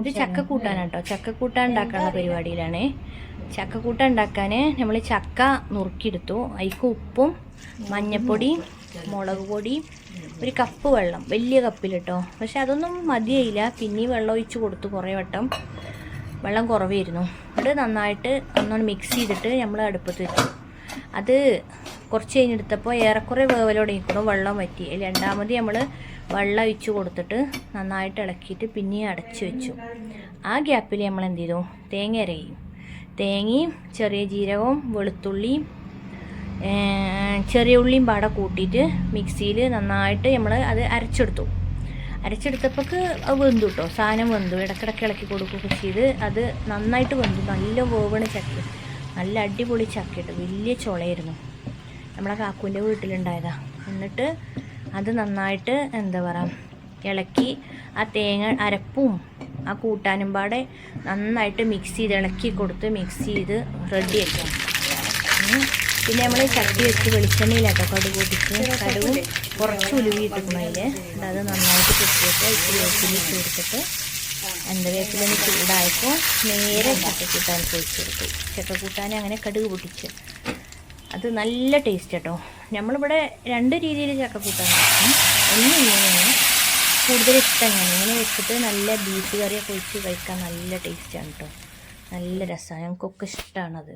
ഇത് ചക്ക കൂട്ടാൻ കേട്ടോ ചക്ക കൂട്ടാൻ ഉണ്ടാക്കാനുള്ള പരിപാടിയിലാണ്. ചക്ക കൂട്ടാൻ ഉണ്ടാക്കാൻ നമ്മൾ ചക്ക നുറുക്കിയെടുത്തു. അതിക്ക് ഉപ്പും മഞ്ഞപ്പൊടി മുളക് പൊടി ഒരു കപ്പ് വെള്ളം. വലിയ കപ്പിൽ കേട്ടോ പക്ഷെ അതൊന്നും മതിയായില്ല. പിന്നെ വെള്ളം ഒഴിച്ച് കൊടുത്തു കുറേ വട്ടം. വെള്ളം കുറവായിരുന്നു. അത് നന്നായിട്ട് ഒന്നൊന്ന് മിക്സ് ചെയ്തിട്ട് നമ്മൾ അടുപ്പത്ത് വെച്ചു. അത് കുറച്ച് കഴിഞ്ഞെടുത്തപ്പോൾ ഏറെക്കുറെ വേവലോടെ ഇരിക്കണം വെള്ളം വറ്റി. രണ്ടാമത് നമ്മൾ വെള്ളം ഒഴിച്ച് കൊടുത്തിട്ട് നന്നായിട്ട് ഇളക്കിയിട്ട് പിന്നെയും അടച്ചു വെച്ചു. ആ ഗ്യാപ്പിൽ നമ്മൾ എന്ത് ചെയ്തു? തേങ്ങ അരയും. തേങ്ങയും ചെറിയ ജീരകവും വെളുത്തുള്ളിയും ചെറിയ ഉള്ളിയും പാടെ കൂട്ടിയിട്ട് മിക്സിയിൽ നന്നായിട്ട് നമ്മൾ അത് അരച്ചെടുത്തു. അരച്ചെടുത്തപ്പോൾക്ക് അത് വെന്തു കേട്ടോ. സാധനം വെന്തു. ഇടക്കിടക്ക് ഇളക്കി കൊടുക്കുകയൊക്കെ ചെയ്ത് അത് നന്നായിട്ട് വെന്തു. നല്ല വേവണ ചക്കി. നല്ല അടിപൊളി ചക്കിയിട്ട് വലിയ ചുളയായിരുന്നു. നമ്മളെ കാക്കുവിന്റെ വീട്ടിലുണ്ടായതാ. എന്നിട്ട് അത് നന്നായിട്ട് എന്താ പറയുക ഇളക്കി ആ തേങ്ങ അരപ്പും ആ കൂട്ടാനും പാടെ നന്നായിട്ട് മിക്സ് ചെയ്ത് ഇളക്കി കൊടുത്ത് മിക്സ് ചെയ്ത് റെഡി ആക്കാം. പിന്നെ നമ്മൾ ചട്ടി വെച്ച് വെളിച്ചെണ്ണയിലാട്ടോ കടുക് പൊട്ടിച്ച് കടുകും കുറച്ച് ഉലുവി അത് നന്നായിട്ട് പൊട്ടിയിട്ട് ഇച്ചിരി വേപ്പിൽ ഇട്ട് കൊടുത്തിട്ട് എന്താ വേപ്പിലൊന്ന് ചൂടായപ്പോൾ നേരെ ചക്കക്കൂട്ടാൻ ഒഴിച്ച് കൊടുത്തു. ചക്കക്കൂട്ടാൻ അങ്ങനെ കടുക് പൊട്ടിച്ച്. അത് നല്ല ടേസ്റ്റ് കേട്ടോ നമ്മളിവിടെ രണ്ട് രീതിയിൽ ചക്കക്കൂട്ടാൻ വെക്കും ഒന്ന് ഇങ്ങനെയാണ്. കൂടുതൽ ഇഷ്ടമാണ് ഇങ്ങനെ ഇങ്ങനെ വെച്ചിട്ട് നല്ല ബീഫ് കറിയൊക്കെ ഒഴിച്ച് കഴിക്കാൻ നല്ല ടേസ്റ്റാണ് കേട്ടോ നല്ല രസമാണ് ഞങ്ങൾക്കൊക്കെ ഇഷ്ടമാണത്